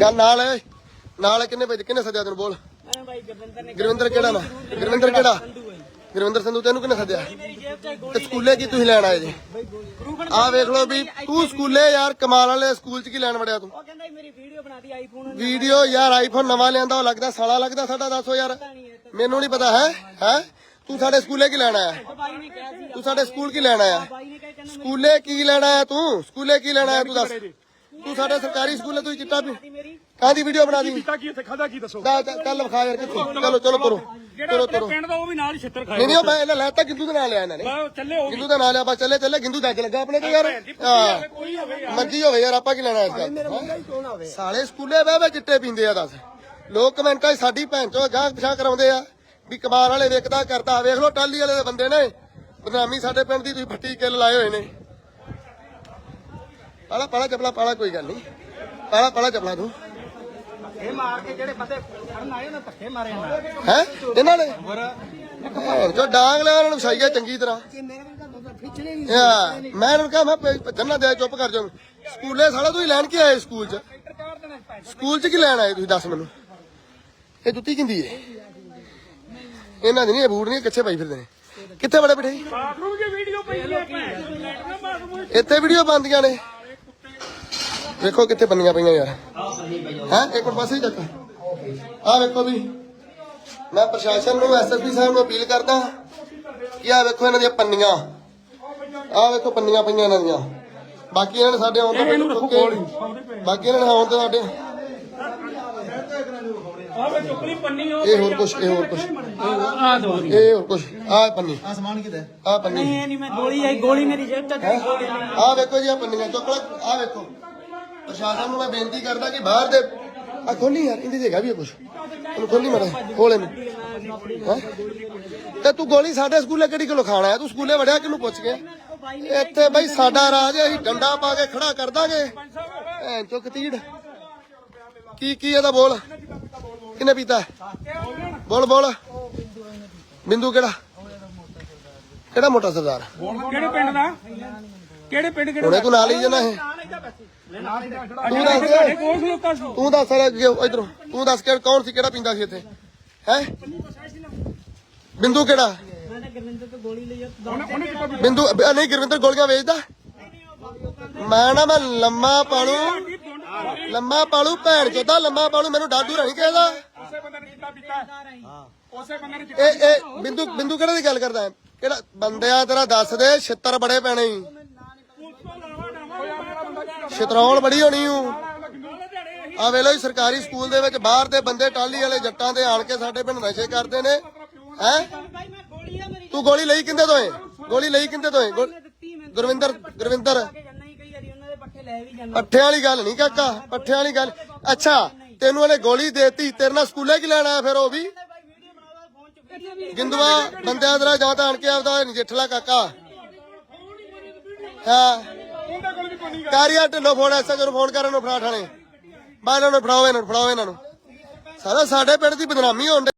ਗੱਲ ਨਾਲ ਹੈ ਨਾਲ ਕਿੰਨੇ ਵਜੇ, ਕਿੰਨੇ ਸੱਦਿਆ ਤੈਨੂੰ ਬੋਲ? ਗੁਰਵਿੰਦਰ ਕਿਹੜਾ ਨਾ ਗੁਰਵਿੰਦਰ ਕਿਹੜਾ? ਗੁਰਵਿੰਦਰ ਸੰਧੂ, ਤੈਨੂੰ ਕਿੰਨੇ ਸੱਦਿਆ? ਤੇ ਸਕੂਲੇ ਕੀ ਤੁਸੀਂ ਲੈਣ ਆਏ ਜੀ? ਗੁਰੂਗਣ ਆਹ ਵੇਖ ਲਓ ਵੀ ਤੂੰ ਸਕੂਲੇ ਯਾਰ, ਕਮਾਲ ਵਾਲੇ ਸਕੂਲ ਚ ਕੀ ਲੈਣ ਵੜਿਆ ਤੂੰ? ਵੀਡੀਓ ਬਣਾਦੀ ਆਈਫੋਨ ਵੀਡੀਓ ਯਾਰ ਆਈਫੋਨ ਨਵਾਂ ਲਿਆਂਦਾ, ਉਹ ਲੱਗਦਾ, ਸਾਲਾ ਲੱਗਦਾ ਸਾਡਾ, ਦੱਸੋ ਯਾਰ। ਮੈਨੂੰ ਨਹੀਂ ਪਤਾ, ਹੈ? ਹੈ? ਤੂੰ ਸਾਡੇ ਸਕੂਲੇ ਕੀ ਲੈਣ ਆਇਆ ਬਾਈ ਨੇ ਕਿਹਾ ਸੀ ਤੂੰ ਸਾਡੇ ਸਕੂਲ ਕੀ ਲੈਣ ਆਇਆ ਬਾਈ ਨੇ ਕਿਹਾ ਕਹਿੰਦਾ ਸਕੂਲੇ ਕੀ ਲੈਣ ਆਇਆ ਤੂੰ? ਸਕੂਲੇ ਕੀ ਲੈਣ ਆਇਆ ਤੂੰ ਦੱਸ। ਤੂੰ ਸਾਡੇ ਸਰਕਾਰੀ ਸਕੂਲੇ ਤੂੰ ਚਿੱਟਾ ਮੇਰੀ ਕਾਹਦੀ ਵੀਡੀਓ ਬਣਾ ਦੀ? ਕੀਤਾ ਕੀ ਇੱਥੇ ਖਾਦਾ ਕੀ ਦੱਸੋ? ਦਾ ਕੱਲ ਵਿਖਾ ਯਾਰ ਕਿੱਥੇ? ਚਲੋ ਚਲੋ ਤੁਰੋ। ਚਲੋ ਤੁਰੋ ਪਿੰਡ ਦਾ ਉਹ ਵੀ ਨਾਲ ਹੀ ਛਿੱਤਰ ਖਾਏ। ਨਹੀਂ ਨਹੀਂ ਉਹ ਮੈਂ ਇਹਨਾਂ ਲੈਤਾ ਗਿੰਦੂ ਦਾ ਨਾਂ ਲਿਆ ਇਹਨਾਂ ਨੇ। ਬਾ ਚੱਲੇ ਉਹ ਗਿੰਦੂ ਦਾ ਨਾਂ ਲਿਆ ਬਸ ਚੱਲੇ ਚੱਲੇ। ਗਿੰਦੂ ਦਾ ਲੱਗਾ ਆਪਣੇ ਤੇ ਯਾਰ। ਹਾਂ। ਕੋਈ ਹੋਵੇ ਯਾਰ। ਮਰਜ਼ੀ ਹੋਵੇ ਯਾਰ ਆਪਾਂ ਕੀ ਲੈਣਾ ਇਸ ਗੱਲ ਸਾਲੇ ਸਕੂਲੇ ਬਹਿ ਬਹਿ ਚਿੱਟੇ ਪੀਂਦੇ ਆ ਦੱਸ। ਲੋਕ ਕਮੈਂਟਾਂ 'ਚ ਸਾਡੀ ਭੈਣ ਚੋ ਗਾਹ ਪਿਛਾ ਕਰਾਉਂਦੇ ਆ। ਵੀ ਕਮਾਲ ਵਾਲੇ ਵੇਖਦਾ ਕਰਦਾ ਵੇਖ ਲੋ ਟਾਲੀ ਵਾਲੇ ਦੇ ਬੰਦੇ ਨੇ। ਬਦਨਾਮੀ ਸਾਡੇ ਪਿੰਡ ਦੀ ਤੁਸੀਂ ਫੱਟੀ ਕਿੱਲ ਲਾਏ ਹੋਏ ਨੇ। ਪਾਲਾ ਪਾਲਾ ਚਪਲਾ ਪਾਲਾ ਕੋਈ ਗੱਲ ਨਹੀਂ। ਪਾਲਾ ਪਾਲਾ ਚਪਲਾ ਤੂੰ। ਇਹ ਮਾਰ ਕੇ ਜਿਹੜੇ ਬੰਦੇ ਫੜਨ ਆਏ ਉਹਨਾਂ ਧੱਕੇ ਮਾਰੇ ਨਾ ਹੈ? ਇਹਨਾਂ ਨੇ? ਚੋ ਡਾਂਗ ਲੈ ਉਹਨਾਂ ਨੂੰ ਵਿਛਾਈਆ ਚੰਗੀ ਤਰ੍ਹਾਂ। ਮੈਂ ਇਹਨਾਂ ਨੂੰ ਕਿਹਾ ਮੈਂ ਭੱਜਣ ਦੇ ਚੁੱਪ ਕਰ ਜਾ ਸਕੂਲੇ ਸਾਲਾ ਤੁਸੀਂ ਲੈਣ ਕੀ ਆਏ ਸਕੂਲ ਚ? ਸਕੂਲ ਚ ਕੀ ਲੈਣ ਆਏ ਤੁਸੀਂ ਦੱਸ ਮੈਨੂੰ? ਇਹ ਜੁੱਤੀ ਕਿੰਦੀ ਏ? ਇਹਨਾਂ ਦੀ ਨਹੀਂ ਇਹ ਬੂਟ ਨਹੀਂ ਕੱਚੇ ਪਾਈ ਫਿਰਦੇ ਨੇ? ਕਿੱਥੇ ਬੜੇ ਬਿਠੇ? ਬਾਥਰੂਮ ਵੀਡੀਓ ਪਈ ਹੈ ਭੈਣ। ਲੈਟਣਾ ਬਾਥਰੂਮ ਇੱਥੇ ਵੀਡੀਓ ਬੰਦੀਆਂ ਨੇ। ਵੇਖੋ ਕਿੱਥੇ ਬੰਨੀਆਂ ਪਈਆਂ ਯਾਰ। ਹੈ? ਇੱਕ ਪਾਸੇ ਹੀ ਚੱਕ। ਆ ਵੇਖੋ ਵੀ ਮੈਂ ਪ੍ਰਸ਼ਾਸਨ ਨੂੰ ਐਸਐਸਪੀ ਸਾਹਿਬ ਨੂੰ ਅਪੀਲ ਕਰਦਾ ਕਿ ਆ ਵੇਖੋ ਇਹਨਾਂ ਦੀਆਂ ਪੰਨੀਆਂ। ਆ ਵੇਖੋ ਪੰਨੀਆਂ ਪਈਆਂ ਇਹਨਾਂ ਦੀਆਂ। ਬਾਕੀ ਇਹਨਾਂ ਨੇ ਸਾਡੇ ਆਉਣ ਤੋਂ। ਬਾਕੀ ਇਹਨਾਂ ਨੇ ਆਉਣ ਤੋਂ ਸਾਡੇ ਆਹ ਵੇ ਚੁੱਕਲੀ ਪੰਨੀ ਉਹ ਇਹ ਹੋਰ ਕੁਛ ਇਹ ਹੋਰ ਕੁਛ। ਆ ਦੋ ਇਹ ਹੋਰ ਕੁਛ। ਆ ਪੰਨੀ। ਆ ਸਮਾਨ ਕਿਤੇ? ਆ ਪੰਨੀ। ਨਹੀਂ ਇਹ ਨਹੀਂ ਮੈਂ ਗੋਲੀ ਆਈ ਗੋਲੀ ਮੇਰੀ ਜੇਬ 'ਚ ਸੀ, ਗੋਲੀ ਲਈ ਆ ਵੇਖੋ ਜੀ ਆ ਪੰਨੀਆਂ ਚੁੱਕ ਲੈ। ਆ ਵੇਖੋ। ਪ੍ਰਸ਼ਾਸਨ ਨੂੰ ਮੈਂ ਬੇਨਤੀ ਕਰਦਾ ਕਿ ਬਾਹਰ ਦੇ ਆ ਖੋਲੀ ਯਾਰ ਇਹਦੇ ਜਗ੍ਹਾ ਵੀ ਹੈ ਕੁਛ। ਉਹਨੂੰ ਖੋਲੀ ਮੜਾ ਖੋਲ ਇਹਨੂੰ ਹੈਂ? ਤੇ ਤੂੰ ਗੋਲੀ ਸਾਡੇ ਸਕੂਲੇ ਕਿਹੜੀ ਕੋਲ ਖਾਣਾ ਹੈ ਤੂੰ ਸਕੂਲੇ ਵੜਿਆ ਕਿਹਨੂੰ ਪੁੱਛ ਕੇ? ਇੱਥੇ ਬਈ ਸਾਡਾ ਰਾਜ ਹੈ, ਅਸੀਂ ਡੰਡਾ ਪਾ ਕੇ ਖੜਾ ਕਰ ਦਾਂਗੇ। ਐ ਚੁੱਕ ਤੀੜ। ਕੀ ਕੀ ਇਹਦਾ ਬੋਲ? ਕਿੰਨੇ ਪੀਤਾ? ਬੋਲ ਬੋਲ। ਬਿੰਦੂ ਕਿਹੜਾ? ਕਿਹੜਾ ਮੋਟਾ ਸਰਦਾਰ? ਕਿਹੜੇ ਪਿੰਡ ਦਾ? ਕਿਹੜੇ ਪਿੰਡ ਕਿਹੜੇ ਹੁਣੇ ਤੂੰ ਨਾਲ ਹੀ ਜਨਾ ਇਹ। ਤੂੰ ਦੱਸ। ਤੂੰ ਦੱਸ ਇਧਰੋਂ। ਤੂੰ ਦੱਸ ਕਿ ਕੌਣ ਸੀ ਕਿਹੜਾ ਪਿੰਦਾ ਸੀ ਇੱਥੇ? ਹੈ? ਬਿੰਦੂ ਕਿਹੜਾ? ਮੈਂ ਤਾਂ ਗੁਰਵਿੰਦਰ ਤੋਂ ਗੋਲੀ ਲਈ ਆ, ਉਹਨੇ ਉਹਨੇ ਕਿੱਥੋਂ ਵੀ ਬਿੰਦੂ ਨਹੀਂ ਗੁਰਵਿੰਦਰ ਗੋਲੀਆਂ ਵੇਚਦਾ? ਮੈਂ ਨਾ ਮੈਂ ਲੰਮਾ ਪਾਲੂ ਲੰਮਾ ਪਾਲੂ ਭੈਣ ਚੋਦਾ ਲੰਮਾ ਪਾਲੂ ਮੈਨੂੰ ਡਾਡੂ ਨਹੀਂ ਕਹਦਾ। ਉਸੇ ਬੰਦੇ ਨੇ ਕੀਤਾ ਪੀਤਾ ਉਸੇ ਬੰਦੇ ਨੇ ਇਹ ਇਹ ਬਿੰਦੂ ਬਿੰਦੂ ਕਿਹੜੇ ਦੀ ਗੱਲ ਕਰਦਾ ਹੈ? ਕਿਹੜਾ ਬੰਦਿਆ ਤੇਰਾ ਦੱਸ ਦੇ ਛਿੱਤਰ ਬੜੇ ਪੈਣੇ ਛਿਤਰੌਲ ਬੜੀ ਹੋਣੀ ਹੂੰ ਆ ਵੇਲੋ ਸਰਕਾਰੀ ਸਕੂਲ ਦੇ ਵਿੱਚ ਬਾਹਰ ਦੇ ਬੰਦੇ ਟਾਲੀ ਵਾਲੇ ਜੱਟਾਂ ਦੇ ਆਣ ਕੇ ਸਾਡੇ ਪਿੰਡ ਨਸ਼ੇ ਕਰਦੇ ਨੇ। ਹੈ? ਤੂੰ ਗੋਲੀ ਲਈ ਕਿੰਦੇ ਤੋਂ ਏ? ਗੋਲੀ ਲਈ ਕਿੰਦੇ ਤੋਂ ਏ? ਗੁਰਵਿੰਦਰ ਗੁਰਵਿੰਦਰ ਕੇ ਜਾਣਾ ਹੀ ਕਈ ਵਾਰੀ ਉਹਨਾਂ ਦੇ ਪੱਠੇ ਵਾਲੀ ਗੱਲ ਨਹੀਂ ਕਾਕਾ ਪੱਠਿਆਂ ਵਾਲੀ ਗੱਲ। ਅੱਛਾ ਤੈਨੂੰ ਉਹਨੇ ਗੋਲੀ ਦੇਤੀ ਤੇਰੇ ਨਾਲ ਸਕੂਲੇ ਕੀ ਲੈਣਾ ਫਿਰ ਉਹ ਵੀ? ਗਿੰਦਵਾ ਬੰਦਿਆਂ ਤੇਰਾ ਜਾਂ ਤਾਂ ਆਣ ਕੇ ਆਪਦਾ ਨਜਿੱਠਲਾ ਕਾਕਾ। ਹਾਂ। ਕਾਰੀਆ ਢਿੱਲੋ ਫੋਨ ਐਸਾ ਜਦੋਂ ਫੋਨ ਕਰਨ ਨੂੰ ਫੜਾ ਠਾਣੇ। ਬਾ ਇਹਨਾਂ ਨੂੰ ਫੜਾਓ ਇਹਨਾਂ ਨੂੰ ਫੜਾਓ ਇਹਨਾਂ ਨੂੰ। ਸਾਰਾ ਸਾਡੇ ਪਿੰਡ ਦੀ ਬਦਨਾਮੀ ਹੋਣ।